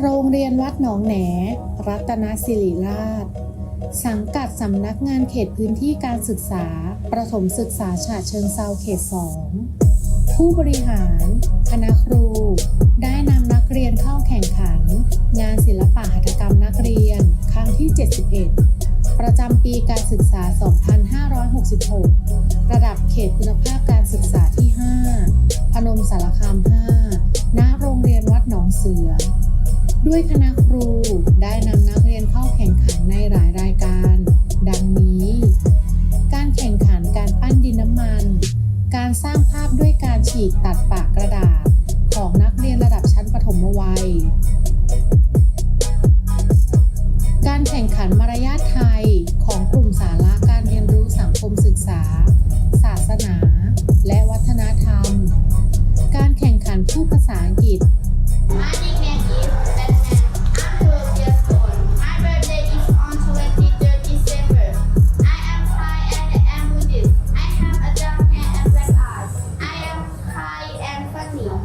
โรงเรียนวัดหนองแหน รัตนศิริราช สังกัดสำนักงานเขตพื้นที่การศึกษา ประถมศึกษาฉะเชิงเซาเขต 2 ผู้บริหาร คณะครู ได้นำนักเรียนเข้าแข่งขัน งานศิลปะหัตถกรรมนักเรียน ครั้งที่ 71 ประจำปีการศึกษา 2566 ระดับเขตคุณภาพการศึกษาที่ 5 พนมสารคาม 5 สือ ด้วยคณะครูได้นำนักเรียนเข้าแข่งขันในหลายรายการ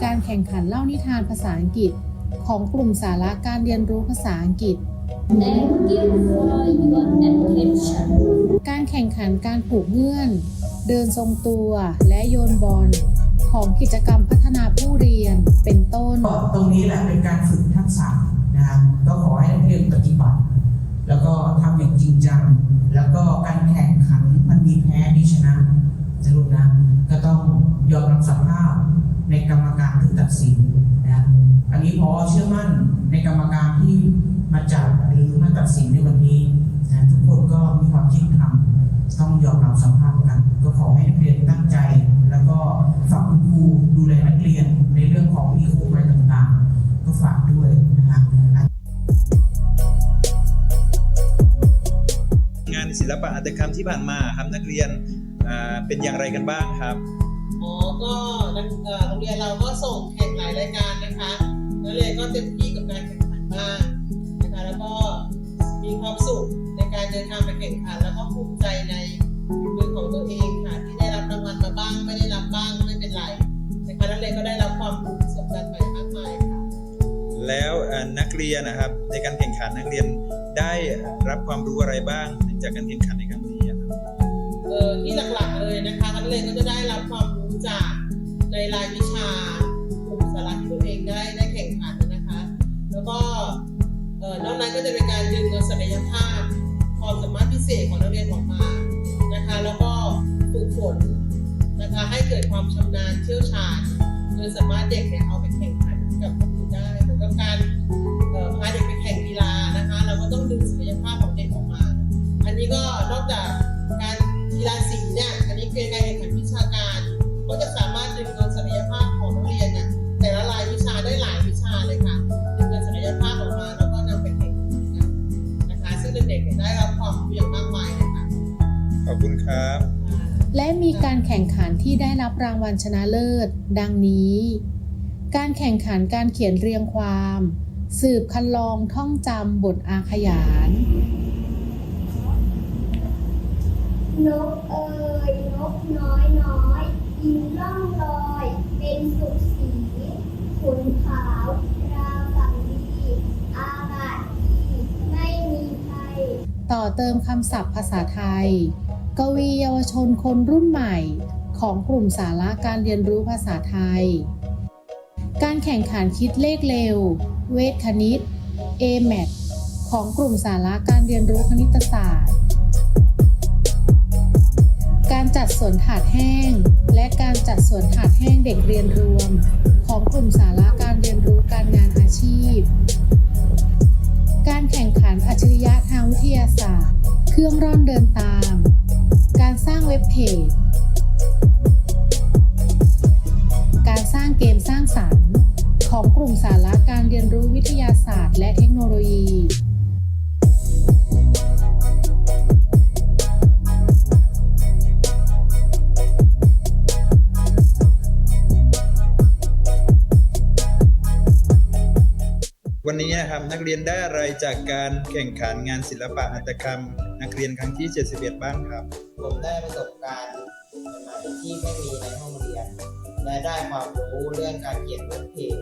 การแข่งขันเล่านิทานภาษาอังกฤษ ของกลุ่มสาระการเรียนรู้ภาษาอังกฤษ Thank you for your attention. การแข่งขันการผูกเงื่อน เดินทรงตัวและโยนบอลของกิจกรรมพัฒนาผู้เรียนเป็นต้น ตรงนี้แหละเป็นการฝึกทักษะนะครับก็ขอให้นักเรียนปฏิบัติ แล้วก็ทำอย่างจริงจัง แล้วก็การแข่งขันมันมีแพ้มีชนะนะลูกนะ ก็ต้องยอมรับสภาพในกรรมการที่ตัดสินนะครับอันนี้พอเชื่อมั่นในกรรมการที่มา จับหรือมาตัดสินในวันนี้นะทุกคนก็มีความจริงธรรมต้องยอมรับสภาพกัน ก็ขอให้นักเรียนตั้งใจ แล้วก็ฝากคุณครูดูแลนักเรียนในเรื่องของมีครูอะไรต่างๆ ก็ฝากด้วยนะครับงานศิลปะหัตถกรรมที่ผ่านมาครับนักเรียนอ่าเป็นอย่างไรกันบ้างครับอ๋อก็นักเอ่อโรงเรียนเราก็ส่งแข่งหลายรายการนะคะนักเรียนก็เต็มที่กับการแข่งขันมาก ความสุขในการเดินทางไปแข่งขันแล้วก็ภูมิใจในฝีมือของตัวเองค่ะที่ได้รับรางวัลมาบ้างไม่ได้รับบ้างไม่เป็นไรนะคะนักเรียนก็ได้รับความรู้ประสบการณ์ใหม่มากมายค่ะแล้วอ่านักเรียนนะครับในการแข่งขันนักเรียนได้รับความรู้อะไรบ้างจากการแข่งขันในครั้งนี้อะครับเอ่อที่หลักๆเลยนะคะนักเรียนก็จะได้รับความรู้จากในรายวิชากลุ่มสาระที่ตัวเองได้ได้แข่งขันนะคะ แล้วก็เอ่อ นอกนั้นก็จะเป็นการดึงเอาศักยภาพความสามารถพิเศษของนักเรียนออกมานะคะ แล้วก็ฝึกฝนนะคะให้เกิดความชำนาญเชี่ยวชาญโดยสามารถเด็กเนี่ยเอาไปแข่งขันกับคนอื่นได้เหมือนกับการพาเด็กไปแข่งกีฬานะคะ เราก็ต้องดึงศักยภาพของเด็กออกมา อันนี้ก็นอกจากการกีฬาสีเนี่ยอันนี้เป็นการแข่งขันวิชาการก็จะสา อบคุณครับ และมีการแข่งขันที่ได้รับรางวัลชนะเลิศ ดังนี้ การแข่งขันการเขียนเรียงความ สืบคันลองท่องจำบทอาขยาน นกเอ่ยนกน้อยน้อยยินล่องลอย เป็นสุขสีขนขาวราวสังดีอากาศดีไม่มีภัย ต่อเติมคำศัพท์ภาษาไทย กวีเยาวชนคนรุ่นใหม่ของกลุ่มสาระการเรียนรู้ภาษาไทย การแข่งขันคิดเลขเร็ว เวทคณิต a m a t ของกลุ่มสาระการเรียนรู้คณิตศาสตร์ การจัดสวนถาดแห้ง และการจัดสวนถาดแห้งเด็กเรียนรวม ของกลุ่มสาระการเรียนรู้การงานอาชีพ การแข่งขันอัจฉริยะทางวิทยาศาสตร์ เครื่องร่อนเดินตา การสร้างเว็บเพจ การสร้างเกมสร้างสรรค์ ของกลุ่มสาระการเรียนรู้วิทยาศาสตร์ และเทคโนโลยี วันนี้นะครับนักเรียนได้อะไรจากการแข่งขันงานศิลปะหัตถกรรม นักเรียนครั้งที่ 71 บ้างครับ ผมได้ประสบการณ์ใหม่ๆที่ไม่มีในห้องเรียน และได้ความรู้เรื่องการเขียนเว็บเพจ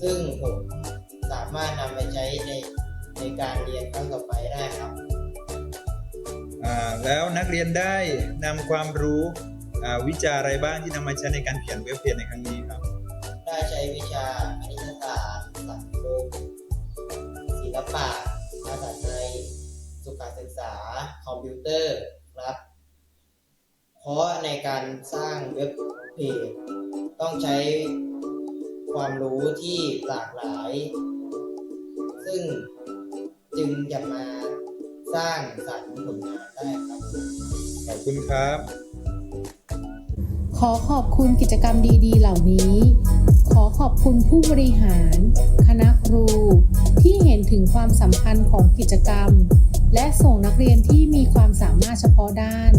ซึ่งผมสามารถนำไปใช้ในในการเรียนครั้งต่อไปได้ครับอ่าแล้วนักเรียนได้นำความรู้อ่าวิจาอะไรบ้างที่นำมาใช้ในการเขียนเว็บเพจในครั้งนี้ครับ ได้ใช้วิชาคณิ ลปะภาษาไทยสุขศึกษา คอมพิวเตอร์ครับเพราะในการสร้างเว็บเพจต้องใช้ความรู้ที่หลากหลาย ซึ่งจึงจะมาสร้างสรรค์ผลงานได้ครับ ขอบคุณครับ ขอขอบคุณกิจกรรมดีๆ เหล่านี้ข อขอบคุณผู้บริหาร คณะครู ที่เห็นถึงความสำคัญของกิจกรรม และส่งนักเรียนที่มีความสามารถเฉพาะด้าน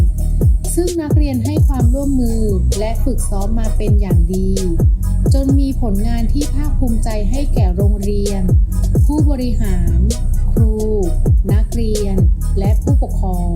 ซึ่งนักเรียนให้ความร่วมมือและฝึกซ้อมมาเป็นอย่างดี จนมีผลงานที่ภาคภูมิใจให้แก่โรงเรียน ผู้บริหาร ครู นักเรียน และผู้ปกครอง